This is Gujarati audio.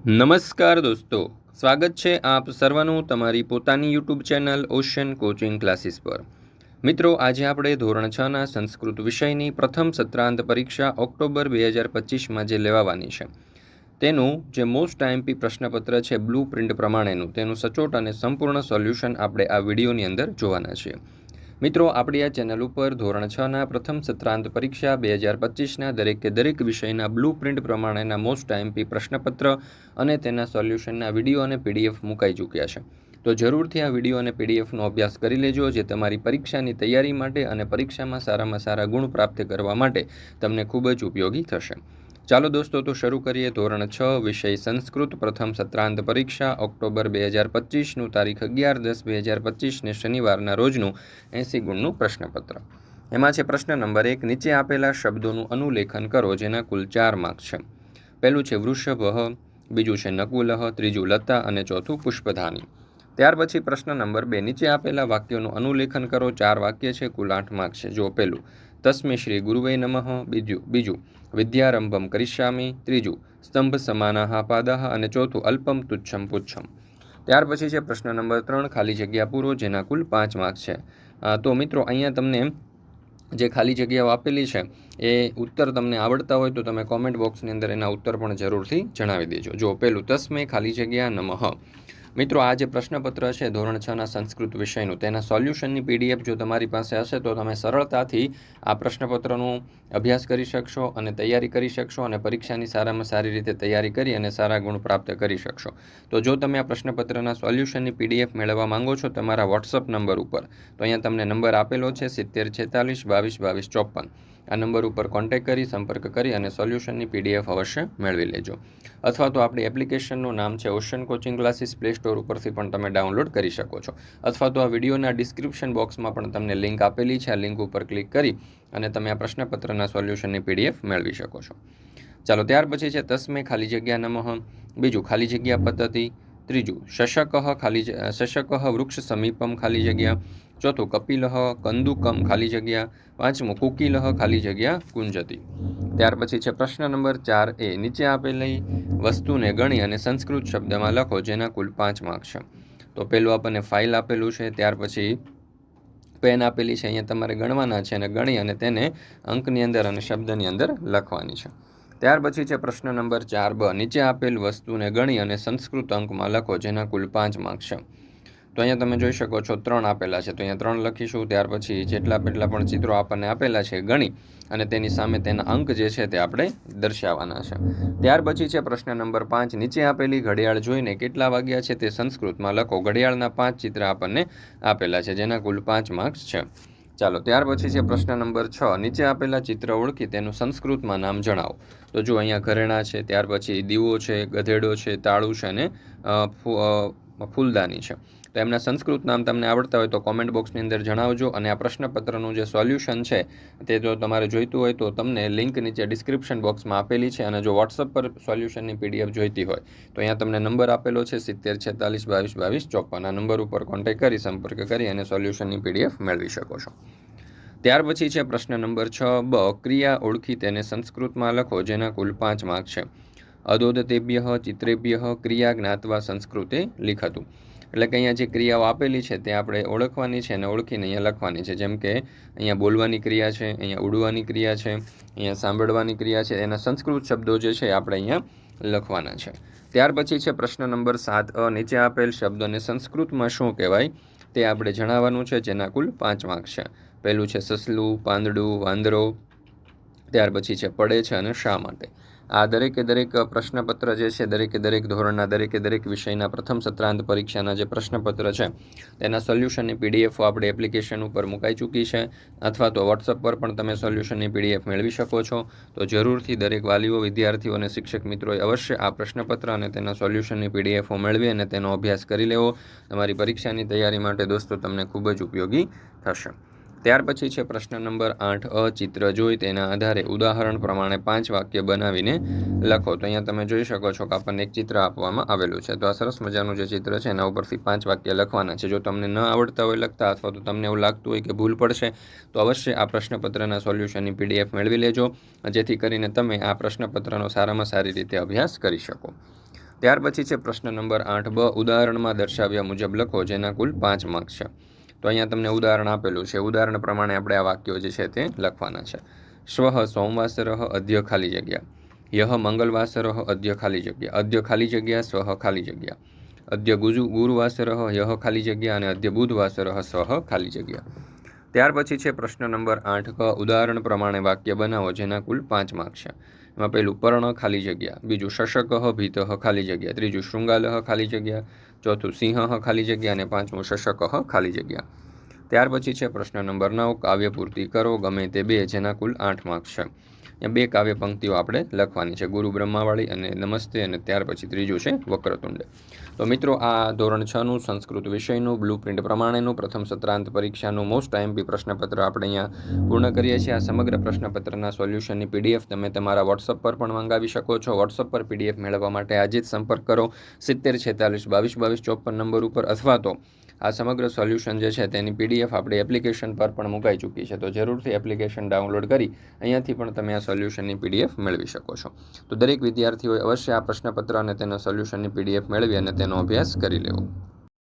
નમસ્કાર દોસ્તો, સ્વાગત છે આપ સર્વનું તમારી પોતાની YouTube channel ocean coaching classes પર. મિત્રો, આજે આપણે ધોરણ છના સંસ્કૃત વિષયની પ્રથમ સત્રાંત પરીક્ષા ઓક્ટોબર બે હજાર પચીસમાં જે લેવાવાની છે, તેનું જે મોસ્ટ આઈએમપી પ્રશ્નપત્ર છે બ્લુ પ્રિન્ટ પ્રમાણેનું, તેનું સચોટ અને સંપૂર્ણ સોલ્યુશન આપણે આ વિડીયોની અંદર જોવાના છીએ. મિત્રો, આપણી આ ચેનલ ઉપર ધોરણ છના પ્રથમ સત્રાંત પરીક્ષા બે હજાર પચીસના દરેકે દરેક વિષયના બ્લુ પ્રિન્ટ પ્રમાણેના મોસ્ટ આઈએમપી પ્રશ્નપત્ર અને તેના સોલ્યુશનના વીડિયો અને પીડીએફ મુકાઈ ચૂક્યા છે. તો જરૂરથી આ વીડિયો અને પીડીએફનો અભ્યાસ કરી લેજો, જે તમારી પરીક્ષાની તૈયારી માટે અને પરીક્ષામાં સારામાં સારા ગુણ પ્રાપ્ત કરવા માટે તમને ખૂબ જ ઉપયોગી થશે. ચાલો દોસ્તો, તો શરૂ કરીએ ધોરણ છ, વિષય સંસ્કૃત, પ્રથમ સત્રાંત પરીક્ષા, ઓક્ટોબર બે હજાર પચીસનું તારીખ અગિયાર દસ બે હજાર પચીસને શનિવારના રોજનું એંસી ગુણનું પ્રશ્નપત્ર. એમાં છે પ્રશ્ન નંબર એક, નીચે આપેલા શબ્દોનું અનુલેખન કરો, જેના કુલ ચાર માર્ક છે. પહેલું છે વૃષભ, બીજું છે નકુલહ ત્રીજું લતા અને ચોથું પુષ્પધાની. ત્યાર પછી પ્રશ્ન નંબર બે, નીચે આપેલા વાક્યોનું અનુલેખન કરો, ચાર વાક્ય છે, કુલ આઠ માર્ક છે. જો પહેલું. તસ્મે શ્રી ગુરુવે નમઃ બીજું બીજું વિદ્યારંભમ કરિષ્યામી ત્રીજું સ્તંભ સમાનાહ પાદાહ અને ચોથું, અલ્પમ તુચ્છમ પુચ્છમ। ત્યાર પછી છે પ્રશ્ન નંબર ત્રણ, ખાલી જગ્યા પૂરો, જેના કુલ પાંચ માર્ક છે। તો મિત્રો, અહીંયા તમને જે ખાલી જગ્યાઓ આપેલી છે, એ ઉત્તર તમને આવડતા હોય તો તમે કોમેન્ટ બોક્સની અંદર એના ઉત્તર પણ જરૂરથી જણાવી દેજો। જો પેલું તસ્મે ખાલી જગ્યા નમઃ। મિત્રો, આ જે પ્રશ્નપત્ર છે, ધોરણ છના સંસ્કૃત વિષયનું, તેના સોલ્યુશનની પીડીએફ જો તમારી પાસે હશે, તો તમે સરળતાથી આ પ્રશ્નપત્રનું અભ્યાસ કરી શકશો અને તૈયારી કરી શકશો અને પરીક્ષાની સારામાં સારી રીતે તૈયારી કરી અને સારા ગુણ પ્રાપ્ત કરી શકશો. તો જો તમે આ પ્રશ્નપત્રના સોલ્યુશનની પીડીએફ મેળવવા માંગો છો, તમારા વોટ્સઅપ નંબર ઉપર, તો અહીંયા તમને નંબર આપેલો છે, સિત્તેર છેતાલીસ, બાવીસ બાવીસ, ચોપન. આ નંબર ઉપર કોન્ટેક્ટ કરી, સંપર્ક કરી અને સોલ્યુશનની પીડીએફ અવશ્ય મેળવી લેજો. અથવા તો આપણી એપ્લિકેશનનું નામ છે ocean coaching classes play store ઉપરથી પણ તમે ડાઉનલોડ કરી શકો છો. અથવા તો આ વિડીયોના ડિસ્ક્રિપ્શન બોક્સમાં પણ તમને લિંક આપેલી છે. આ લિંક ઉપર ક્લિક કરી અને તમે આ પ્રશ્નપત્રના સોલ્યુશનની પીડીએફ મેળવી શકો છો. ચાલો, ત્યાર પછી છે તસ્મે ખાલી જગ્યા નમઃ. બીજું, ખાલી જગ્યા પદ્ધતિ. ત્રીજું, શશક ખાલી શશક વૃક્ષ સમીપમ ખાલી જગ્યા. ચોથું કપિલહ કંદુકમ ખાલી જગ્યા. પાંચમું કુકિલહ ખાલી જગ્યા કુંજતી. ત્યાર પછી છે પ્રશ્ન નંબર ચાર એ, નીચે આપેલી વસ્તુને ગણી અને સંસ્કૃત શબ્દમાં લખો જેના કુલ પાંચ માર્ક છે. તો પેલું આપણને ફાઇલ આપેલું છે, ત્યાર પછી પેન આપેલી છે, અહીંયા તમારે ગણવાના છે અને ગણી અને તેને અંકની અંદર અને શબ્દની અંદર લખવાની છે. ત્યાર પછી છે પ્રશ્ન નંબર ચાર બ. નીચે આપેલ વસ્તુને ગણી અને સંસ્કૃત અંકમાં લખો જેના કુલ પાંચ માર્ક છે. તો અહીંયા તમે જોઈ શકો છો ત્રણ આપેલા છે. તો અહીંયા ત્રણ લખીશું. ત્યાર પછી જેટલા પેટલા પણ ચિત્રો આપણને આપેલા છે ગણી અને તેની સામે તેના અંક જે છે તે આપણે દર્શાવવાના છે. ત્યાર પછી છે પ્રશ્ન નંબર પાંચ. નીચે આપેલી ઘડિયાળ જોઈને કેટલા વાગ્યા છે તે સંસ્કૃતમાં લખો. ઘડિયાળના પાંચ ચિત્ર આપણને આપેલા છે જેના કુલ પાંચ માર્ક્સ છે. ચાલો, ત્યાર પછી છે પ્રશ્ન નંબર છ. નીચે આપેલા ચિત્ર ઓળખી તેનું સંસ્કૃતમાં નામ જણાવો. તો જો અહીંયા ઘરેણા છે, ત્યાર પછી દીવો છે, ગધેડો છે, તાળું છે અને ફૂલદાની છે. તો એમના સંસ્કૃત નામ તમને આવડતા હોય તો કોમેન્ટ બોક્સની અંદર જણાવજો અને આ પ્રશ્નપત્રનું જે સોલ્યુશન છે તે જો તમારે જોઈતું હોય તો તમને લિંક નીચે ડિસ્ક્રિપ્શન બોક્સમાં આપેલી છે અને જો વોટ્સઅપ પર સોલ્યુશનની પીડીએફ જોઈતી હોય તો અહીંયા તમને નંબર આપેલો છે સિત્તેર છેતાલીસ બાવીસ બાવીસ ચોપન. આ નંબર ઉપર કોન્ટેક્ટ કરી, સંપર્ક કરી અને સોલ્યુશનની પીડીએફ મેળવી શકો છો. ત્યાર પછી છે પ્રશ્ન નંબર છ. બ. ક્રિયા ઓળખી તેને સંસ્કૃતમાં લખો, જેના કુલ પાંચ માર્ક છે. અદોદતેભ્ય, ચિત્રેભ્ય, ક્રિયા જ્ઞાતવા સંસ્કૃતે લિખતું. એટલે કે અહીંયા જે ક્રિયાઓ આપેલી છે તે આપણે ઓળખવાની છે અને ઓળખીને અહીંયા લખવાની છે. જેમ કે અહીંયા બોલવાની ક્રિયા છે, અહીંયા ઉડવાની ક્રિયા છે, અહીંયા સાંભળવાની ક્રિયા છે. એના સંસ્કૃત શબ્દો જે છે આપણે અહીંયા લખવાના છે. ત્યાર પછી છે પ્રશ્ન નંબર સાત અ. નીચે આપેલ શબ્દોને સંસ્કૃતમાં શું કહેવાય તે આપણે જણાવવાનું છે, જેના કુલ પાંચ માર્ક છે. પહેલું છે સસલું, પાંદડું, વાંદરો. ત્યાર પછી છે પડે છે અને શા માટે. આ દરેકે દરેક પ્રશ્નપત્ર જે છે, દરેકે દરેક ધોરણના, દરેકે દરેક વિષયના પ્રથમ સત્રાંત પરીક્ષાના જે પ્રશ્નપત્ર છે, તેના સોલ્યુશનની પીડીએફો આપણે એપ્લિકેશન ઉપર મુકાઈ ચૂકી છે, અથવા તો વોટ્સઅપ પર પણ તમે સોલ્યુશનની પીડીએફ મેળવી શકો છો. તો જરૂરથી દરેક વાલીઓ, વિદ્યાર્થીઓ અને શિક્ષક મિત્રોએ અવશ્ય આ પ્રશ્નપત્ર અને તેના સોલ્યુશનની પીડીએફો મેળવી અને તેનો અભ્યાસ કરી લેવો. તમારી પરીક્ષાની તૈયારી માટે દોસ્તો, તમને ખૂબ જ ઉપયોગી થશે. ત્યાર પછી છે પ્રશ્ન નંબર આઠ, અ, ચિત્ર જોઈ તેના આધારે ઉદાહરણ પ્રમાણે પાંચ વાક્ય બનાવીને લખો. તો અહીંયા તમે જોઈ શકો છો કે આપણને એક ચિત્ર આપવામાં આવેલું છે. તો આ સરસ મજાનું જે ચિત્ર છે એના ઉપરથી પાંચ વાક્ય લખવાના છે. જો તમને ન આવડતા હોય લખતા અથવા તો તમને એવું લાગતું હોય કે ભૂલ પડશે, તો અવશ્ય આ પ્રશ્નપત્રના સોલ્યુશનની પીડીએફ મેળવી લેજો, જેથી કરીને તમે આ પ્રશ્નપત્રનો સારામાં સારી રીતે અભ્યાસ કરી શકો. ત્યાર પછી છે પ્રશ્ન નંબર આઠ, બ, ઉદાહરણમાં દર્શાવ્યા મુજબ લખો, જેના કુલ પાંચ માર્ક્સ છે. તો અહીંયા તમને ઉદાહરણ આપેલું છે. ઉદાહરણ પ્રમાણે આપણે આ વાક્યો જે છે તે લખવાના છે. શ્વઃ સોમવાસરઃ અદ્ય ખાલી જગ્યા. યહ મંગલવાસરઃ અદ્ય ખાલી જગ્યા. અદ્ય ખાલી જગ્યા સ્વ ખાલી જગ્યા. અદ્ય ગુજુ, ગુરુવાસરઃ યહ ખાલી જગ્યા અને અદ્ય બુધવાસરઃ સ્વ ખાલી જગ્યા. ત્યાર પછી છે પ્રશ્ન નંબર આઠ. ક ઉદાહરણ પ્રમાણે વાક્ય બનાવો, જેના કુલ પાંચ માર્ક છે. એમાં પહેલું પર્ણ ખાલી જગ્યા, બીજું શશક ભીત ખાલી જગ્યા, ત્રીજું શૃંગાલહ ખાલી જગ્યા ચોથું સિંહ ખાલી જગ્યા અને પાંચમું શશક ખાલી જગ્યા. ત્યાર પછી છે પ્રશ્ન નંબર નવ કાવ્ય પૂર્તિ કરો, ગમે તે બે, જેના કુલ આઠ માર્ક્સ છે. અહીંયા બે કાવ્ય પંક્તિઓ આપણે લખવાની છે. ગુરુ બ્રહ્માવાળી અને નમસ્તે અને ત્યાર પછી ત્રીજું છે વક્રતુંડ. તો મિત્રો, આ ધોરણ છનું સંસ્કૃત વિષયનું, બ્લુ પ્રિન્ટ પ્રમાણેનું, પ્રથમ સત્રાંત પરીક્ષાનું મોસ્ટ આઈએમપી પ્રશ્નપત્ર આપણે અહીંયા પૂર્ણ કરીએ છીએ. આ સમગ્ર પ્રશ્નપત્રના સોલ્યુશનની પીડીએફ તમે તમારા વોટ્સઅપ પર પણ મંગાવી શકો છો. વોટ્સઅપ પર પીડીએફ મેળવવા માટે આજે જ સંપર્ક કરો. સિત્તેર, છેતાલીસ, બાવીસ બાવીસ, ચોપન નંબર ઉપર અથવા તો આ સમગ્ર સોલ્યુશન જે છે તેની પીડીએફ આપણી એપ્લિકેશન પર પણ મુકાઈ ચૂકી છે. તો જરૂરથી એપ્લિકેશન ડાઉનલોડ કરી અહીંયાથી પણ તમે આ સોલ્યુશનની પીડીએફ મેળવી શકો છો. તો દરેક વિદ્યાર્થીઓએ અવશ્ય આ પ્રશ્નપત્ર અને તેનો સોલ્યુશનની પીડીએફ મેળવી અને તેનો અભ્યાસ કરી લેવો.